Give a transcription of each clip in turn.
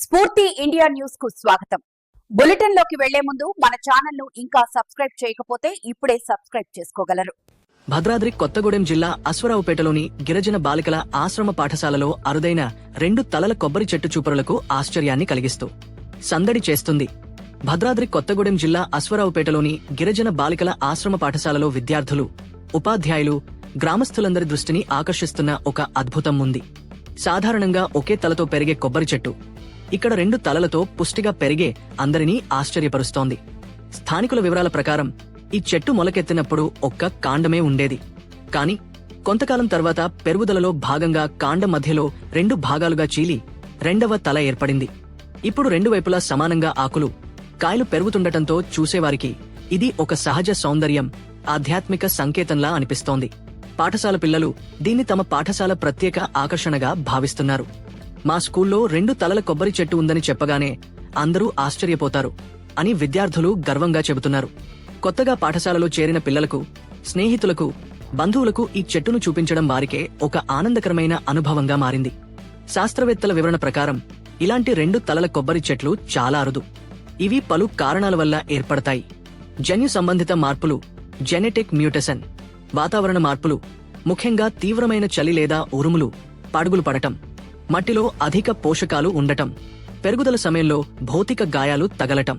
స్ఫూర్తి ఇండియా న్యూస్కు స్వాగతం. బులెటిన్లోకి వెళ్ళే ముందు మన ఛానల్ను ఇంకా సబ్స్క్రైబ్ చేయకపోతే ఇప్పుడే సబ్స్క్రైబ్ చేసుకోగలరు. భద్రాద్రి కొత్తగూడెం జిల్లా అశ్వరావుపేటలోని గిరిజన బాలికల ఆశ్రమ పాఠశాలలో అరుదైన రెండు తలల కొబ్బరి చెట్టు చూపరులకు ఆశ్చర్యాన్ని కలిగిస్తూ సందడి చేస్తుంది. భద్రాద్రి కొత్తగూడెం జిల్లా అశ్వరావుపేటలోని గిరిజన బాలికల ఆశ్రమ పాఠశాలలో విద్యార్థులు ఉపాధ్యాయులు గ్రామస్తులందరి దృష్టిని ఆకర్షిస్తున్న ఒక అద్భుతం ఉంది. సాధారణంగా ఒకే తలతో పెరిగే కొబ్బరి చెట్టు ఇక్కడ రెండు తలలతో పుష్టిగా పెరిగే అందరినీ ఆశ్చర్యపరుస్తోంది. స్థానికుల వివరాల ప్రకారం ఈ చెట్టు మొలకెత్తినప్పుడు ఒక్క కాండమే ఉండేది. కాని కొంతకాలం తర్వాత పెరుగుదలలో భాగంగా కాండం మధ్యలో రెండు భాగాలుగా చీలి రెండవ తల ఏర్పడింది. ఇప్పుడు రెండు వైపులా సమానంగా ఆకులు కాయలు పెరుగుతుండటంతో చూసేవారికి ఇది ఒక సహజ సౌందర్యం ఆధ్యాత్మిక సంకేతంలా అనిపిస్తోంది. పాఠశాల పిల్లలు దీన్ని తమ పాఠశాల ప్రత్యేక ఆకర్షణగా భావిస్తున్నారు. మా స్కూల్లో రెండు తలల కొబ్బరి చెట్టు ఉందని చెప్పగానే అందరూ ఆశ్చర్యపోతారు అని విద్యార్థులు గర్వంగా చెబుతున్నారు. కొత్తగా పాఠశాలలో చేరిన పిల్లలకు స్నేహితులకు బంధువులకు ఈ చెట్టును చూపించడం వారికే ఒక ఆనందకరమైన అనుభవంగా మారింది. శాస్త్రవేత్తల వివరణ ప్రకారం ఇలాంటి రెండు తలల కొబ్బరి చెట్లు చాలా అరుదు. ఇవి పలు కారణాల వల్ల ఏర్పడతాయి. జన్యు సంబంధిత మార్పులు జెనెటిక్ మ్యూటేషన్ వాతావరణ మార్పులు ముఖ్యంగా తీవ్రమైన చలి లేదా ఉరుములు పడుగులు పడటం మట్టిలో అధిక పోషకాలు ఉండటం పెరుగుదల సమయంలో భౌతిక గాయాలు తగలటం.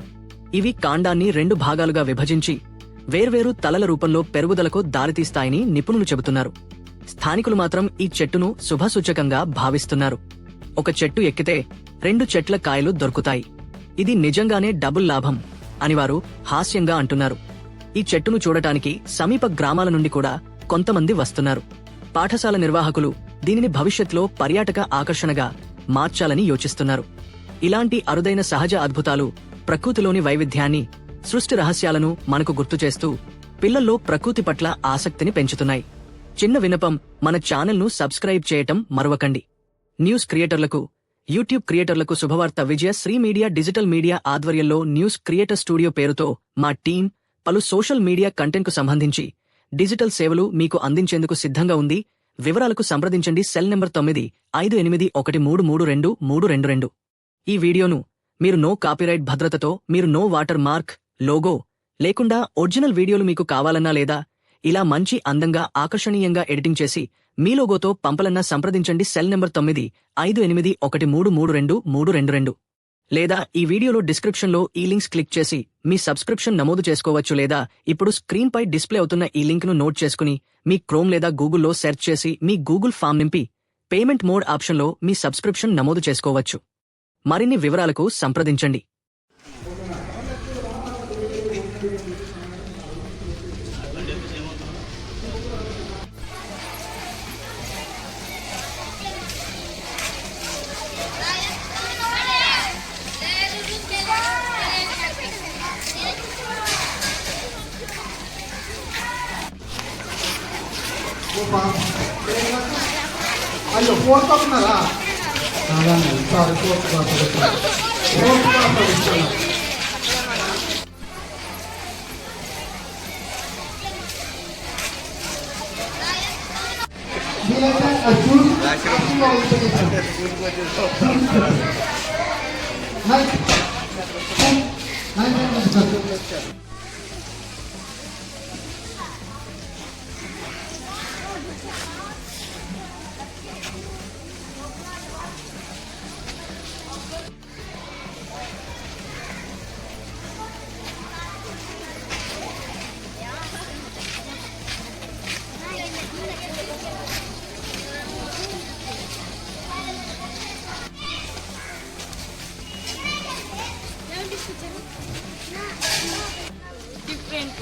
ఇవి కాండాన్ని రెండు భాగాలుగా విభజించి వేర్వేరు తలల రూపంలో పెరుగుదలకు దారితీస్తాయని నిపుణులు చెబుతున్నారు. స్థానికులు మాత్రం ఈ చెట్టును శుభసూచకంగా భావిస్తున్నారు. ఒక చెట్టు ఎక్కితే రెండు చెట్ల కాయలు దొరుకుతాయి. ఇది నిజంగానే డబుల్ లాభం అని వారు హాస్యంగా అంటున్నారు. ఈ చెట్టును చూడటానికి సమీప గ్రామాల నుండి కూడా కొంతమంది వస్తున్నారు. పాఠశాల నిర్వాహకులు దీనిని భవిష్యత్లో పర్యాటక ఆకర్షణగా మార్చాలని యోచిస్తున్నారు. ఇలాంటి అరుదైన సహజ అద్భుతాలు ప్రకృతిలోని వైవిధ్యాన్ని సృష్టి రహస్యాలను మనకు గుర్తు చేస్తూ పిల్లల్లో ప్రకృతి పట్ల ఆసక్తిని పెంచుతున్నాయి. చిన్న వినపం మన ఛానల్ను సబ్స్క్రైబ్ చేయటం మరవకండి. న్యూస్ క్రియేటర్లకు యూట్యూబ్ క్రియేటర్లకు శుభవార్త Vijaya Sri media digital media ఆధ్వర్యంలో న్యూస్ క్రియేటర్ స్టూడియో పేరుతో మా టీం పలు సోషల్ మీడియా కంటెంట్కు సంబంధించి డిజిటల్ సేవలు మీకు అందించేందుకు సిద్ధంగా ఉంది. వివరాలకు సంప్రదించండి సెల్ నెంబర్ తొమ్మిది ఐదు ఎనిమిది ఒకటి మూడు మూడు రెండు మూడు రెండు రెండు. ఈ వీడియోను మీరు నో కాపీరైట్ భద్రతతో మీరు నో వాటర్ మార్క్ లోగో లేకుండా ఒరిజినల్ వీడియోలు మీకు కావాలన్నా లేదా ఇలా మంచి అందంగా ఆకర్షణీయంగా ఎడిటింగ్ చేసి మీ లోగోతో పంపలన్నా సంప్రదించండి సెల్ నెంబర్ తొమ్మిది ఐదు ఎనిమిది ఒకటి మూడు మూడు రెండు మూడు రెండు రెండు. లేదా ఈ వీడియోలో డిస్క్రిప్షన్లో ఈ లింక్స్ క్లిక్ చేసి మీ సబ్స్క్రిప్షన్ నమోదు చేసుకోవచ్చు లేదా ఇప్పుడు స్క్రీన్ పై డిస్ప్లే అవుతున్న ఈ లింక్ను నోట్ చేసుకుని మీ క్రోమ్ లేదా గూగుల్లో సెర్చ్ చేసి మీ గూగుల్ ఫామ్ నింపి పేమెంట్ మోడ్ ఆప్షన్లో మీ సబ్స్క్రిప్షన్ నమోదు చేసుకోవచ్చు. మరిన్ని వివరాలకు సంప్రదించండి. అయ్యో ఫోర్త్ వస్తున్నారా అలాగే sorry fourth class fourth class ఇస్తాను మీరైతే అది